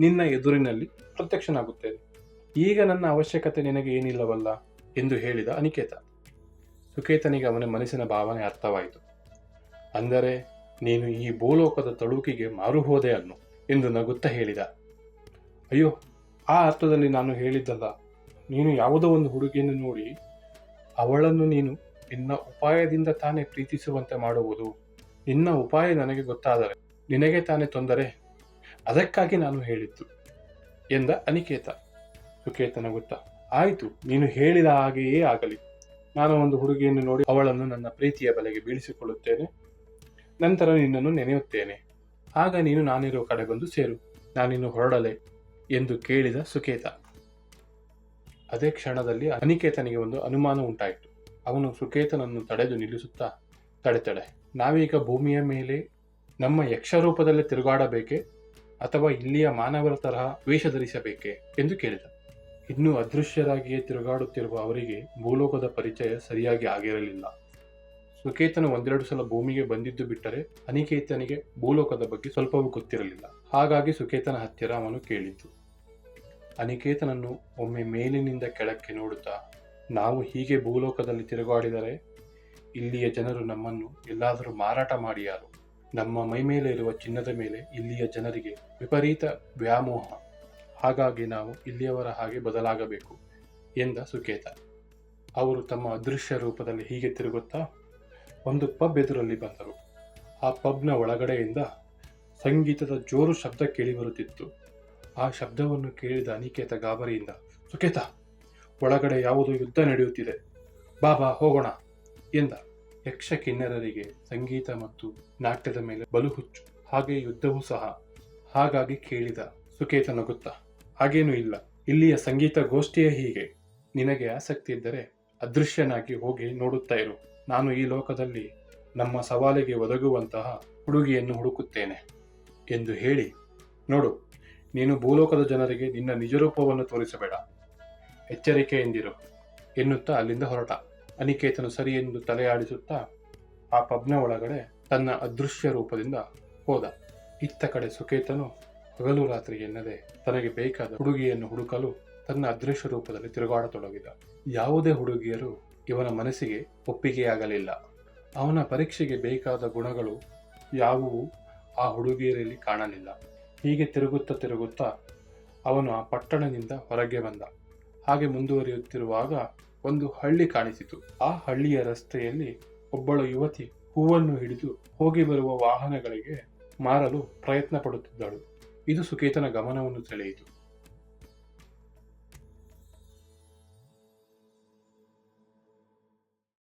ನಿನ್ನ ಎದುರಿನಲ್ಲಿ ಪ್ರತ್ಯಕ್ಷನಾಗುತ್ತೇನೆ. ಈಗ ನನ್ನ ಅವಶ್ಯಕತೆ ನಿನಗೆ ಏನಿಲ್ಲವಲ್ಲ ಎಂದು ಹೇಳಿದ ಅನಿಕೇತ. ಸುಕೇತನಿಗೆ ಅವನ ಮನಸ್ಸಿನ ಭಾವನೆ ಅರ್ಥವಾಯಿತು. ಅಂದರೆ, ನೀನು ಈ ಭೂಲೋಕದ ತಳುಕಿಗೆ ಮಾರು ಹೋದೆ ಅನ್ನು ಎಂದು ನಗುತ್ತಾ ಹೇಳಿದ. ಅಯ್ಯೋ, ಆ ಅರ್ಥದಲ್ಲಿ ನಾನು ಹೇಳಿದ್ದಲ್ಲ. ನೀನು ಯಾವುದೋ ಒಂದು ಹುಡುಗಿಯನ್ನು ನೋಡಿ, ಅವಳನ್ನು ನೀನು ನಿನ್ನ ಉಪಾಯದಿಂದ ತಾನೇ ಪ್ರೀತಿಸುವಂತೆ ಮಾಡುವುದು. ನಿನ್ನ ಉಪಾಯ ನನಗೆ ಗೊತ್ತಾದರೆ, ನಿನಗೆ ತಾನೇ ತೊಂದರೆ ಅದಕ್ಕಾಗಿ ನಾನು ಹೇಳಿದ್ದು ಎಂದ ಅನಿಕೇತ. ಸುಕೇತ ನಗುತ್ತ ಆಯಿತು, ನೀನು ಹೇಳಿದ ಹಾಗೆಯೇ ಆಗಲಿ. ನಾನು ಒಂದು ಹುಡುಗಿಯನ್ನು ನೋಡಿ ಅವಳನ್ನು ನನ್ನ ಪ್ರೀತಿಯ ಬಲೆಗೆ ಬೀಳಿಸಿಕೊಳ್ಳುತ್ತೇನೆ. ನಂತರ ನಿನ್ನನ್ನು ನೆನೆಯುತ್ತೇನೆ. ಆಗ ನೀನು ನಾನಿರುವ ಕಡೆ ಬಂದು ಸೇರು. ನಾನಿನ್ನು ಹೊರಡಲೆ ಎಂದು ಕೇಳಿದ ಸುಕೇತ. ಅದೇ ಕ್ಷಣದಲ್ಲಿ ಅನಿಕೇತನಿಗೆ ಒಂದು ಅನುಮಾನ ಉಂಟಾಯಿತು. ಅವನು ಸುಕೇತನನ್ನು ತಡೆದು ನಿಲ್ಲಿಸುತ್ತಾ, ತಡೆ ತಡೆ, ನಾವೀಗ ಭೂಮಿಯ ಮೇಲೆ ನಮ್ಮ ಯಕ್ಷರೂಪದಲ್ಲಿ ತಿರುಗಾಡಬೇಕೆ? ಅಥವಾ ಇಲ್ಲಿಯ ಮಾನವರ ತರಹ ವೇಷ ಧರಿಸಬೇಕೆ ಎಂದು ಕೇಳಿದ. ಇನ್ನೂ ಅದೃಶ್ಯರಾಗಿಯೇ ತಿರುಗಾಡುತ್ತಿರುವ ಅವರಿಗೆ ಭೂಲೋಕದ ಪರಿಚಯ ಸರಿಯಾಗಿ ಆಗಿರಲಿಲ್ಲ. ಸುಕೇತನು ಒಂದೆರಡು ಸಲ ಭೂಮಿಗೆ ಬಂದಿದ್ದು ಬಿಟ್ಟರೆ ಅನಿಕೇತನಿಗೆ ಭೂಲೋಕದ ಬಗ್ಗೆ ಸ್ವಲ್ಪವೂ ಗೊತ್ತಿರಲಿಲ್ಲ. ಹಾಗಾಗಿ ಸುಕೇತನ ಹತ್ತಿರ ಅವನು ಕೇಳಿದ್ದು. ಅನಿಕೇತನನ್ನು ಒಮ್ಮೆ ಮೇಲಿನಿಂದ ಕೆಳಕ್ಕೆ ನೋಡುತ್ತಾ, ನಾವು ಹೀಗೆ ಭೂಲೋಕದಲ್ಲಿ ತಿರುಗಾಡಿದರೆ ಇಲ್ಲಿಯ ಜನರು ನಮ್ಮನ್ನು ಎಲ್ಲಾದರೂ ಮಾರಾಟ ಮಾಡಿಯಾರು ನಮ್ಮ ಮೈಮೇಲೆ ಇರುವ ಚಿನ್ನದ ಮೇಲೆ ಇಲ್ಲಿಯ ಜನರಿಗೆ ವಿಪರೀತ ವ್ಯಾಮೋಹ. ಹಾಗಾಗಿ ನಾವು ಇಲ್ಲಿಯವರ ಹಾಗೆ ಬದಲಾಗಬೇಕು ಎಂದ ಸುಕೇತ. ಅವರು ತಮ್ಮ ಅದೃಶ್ಯ ರೂಪದಲ್ಲಿ ಹೀಗೆ ತಿರುಗುತ್ತಾ, ಒಂದು ಪಬ್ ಎದುರಲ್ಲಿ ಬಂದರು. ಆ ಪಬ್ನ ಒಳಗಡೆಯಿಂದ ಸಂಗೀತದ ಜೋರು ಶಬ್ದ ಕೇಳಿಬರುತ್ತಿತ್ತು ಆ ಶಬ್ದವನ್ನು ಕೇಳಿದ ಅನಿಕೇತ ಗಾಬರಿಯಿಂದ, ಸುಕೇತ, ಒಳಗಡೆ ಯಾವುದೋ ಯುದ್ಧ ನಡೆಯುತ್ತಿದೆ? ಬಾ ಬಾ, ಹೋಗೋಣ ಎಂದ. ಯಕ್ಷ ಕಿನ್ನರರಿಗೆ ಸಂಗೀತ ಮತ್ತು ನಾಟ್ಯದ ಮೇಲೆ ಬಲು ಹುಚ್ಚು. ಹಾಗೆ ಯುದ್ಧವೂ ಸಹ. ಹಾಗಾಗಿ ಕೇಳಿದ ಸುಕೇತ ನಗುತ್ತಾ, ಹಾಗೇನೂ ಇಲ್ಲ. ಇಲ್ಲಿಯ ಸಂಗೀತ ಗೋಷ್ಠಿಯೇ ಹೀಗೆ. ನಿನಗೆ ಆಸಕ್ತಿ ಇದ್ದರೆ ಅದೃಶ್ಯನಾಗಿ ಹೋಗಿ ನೋಡುತ್ತಾ ಇರು. ನಾನು ಈ ಲೋಕದಲ್ಲಿ ನಮ್ಮ ಸವಾಲಿಗೆ ಒದಗುವಂತಹ ಹುಡುಗಿಯನ್ನು ಹುಡುಕುತ್ತೇನೆ ಎಂದು ಹೇಳಿ, ನೋಡು, ನೀನು ಭೂಲೋಕದ ಜನರಿಗೆ ನಿನ್ನ ನಿಜರೂಪವನ್ನು ತೋರಿಸಬೇಡ. ಎಚ್ಚರಿಕೆಯಿಂದಿರು ಎನ್ನುತ್ತಾ ಅಲ್ಲಿಂದ ಹೊರಟ. ಅನಿಕೇತನು ಸರಿ ಎಂದು ತಲೆಯಾಡಿಸುತ್ತಾ ಆ ಪಬ್ನ ಒಳಗಡೆ ತನ್ನ ಅದೃಶ್ಯ ರೂಪದಿಂದ ಹೋದ. ಇತ್ತ ಕಡೆ ಸುಕೇತನು ಹಗಲು ರಾತ್ರಿ ಎನ್ನದೆ ತನಗೆ ಬೇಕಾದ ಹುಡುಗಿಯನ್ನು ಹುಡುಕಲು ತನ್ನ ಅದೃಶ್ಯ ರೂಪದಲ್ಲಿ ತಿರುಗಾಡತೊಡಗಿದ. ಯಾವುದೇ ಹುಡುಗಿಯರು ಇವನ ಮನಸ್ಸಿಗೆ ಒಪ್ಪಿಗೆಯಾಗಲಿಲ್ಲ. ಅವನ ಪರೀಕ್ಷೆಗೆ ಬೇಕಾದ ಗುಣಗಳು ಯಾವುವು ಆ ಹುಡುಗಿಯರಲ್ಲಿ ಕಾಣಲಿಲ್ಲ. ಹೀಗೆ ತಿರುಗುತ್ತಾ ತಿರುಗುತ್ತಾ ಅವನು ಆ ಪಟ್ಟಣದಿಂದ ಹೊರಗೆ ಬಂದ. ಹಾಗೆ ಮುಂದುವರಿಯುತ್ತಿರುವಾಗ ಒಂದು ಹಳ್ಳಿ ಕಾಣಿಸಿತು. ಆ ಹಳ್ಳಿಯ ರಸ್ತೆಯಲ್ಲಿ ಒಬ್ಬಳು ಯುವತಿ ಹೂವನ್ನು ಹಿಡಿದು ಹೋಗಿ ಬರುವ ವಾಹನಗಳಿಗೆ ಮಾರಲು ಪ್ರಯತ್ನ ಪಡುತ್ತಿದ್ದಳು. ಇದು ಸುಕೇತನ ಗಮನವನ್ನು ಸೆಳೆಯಿತು.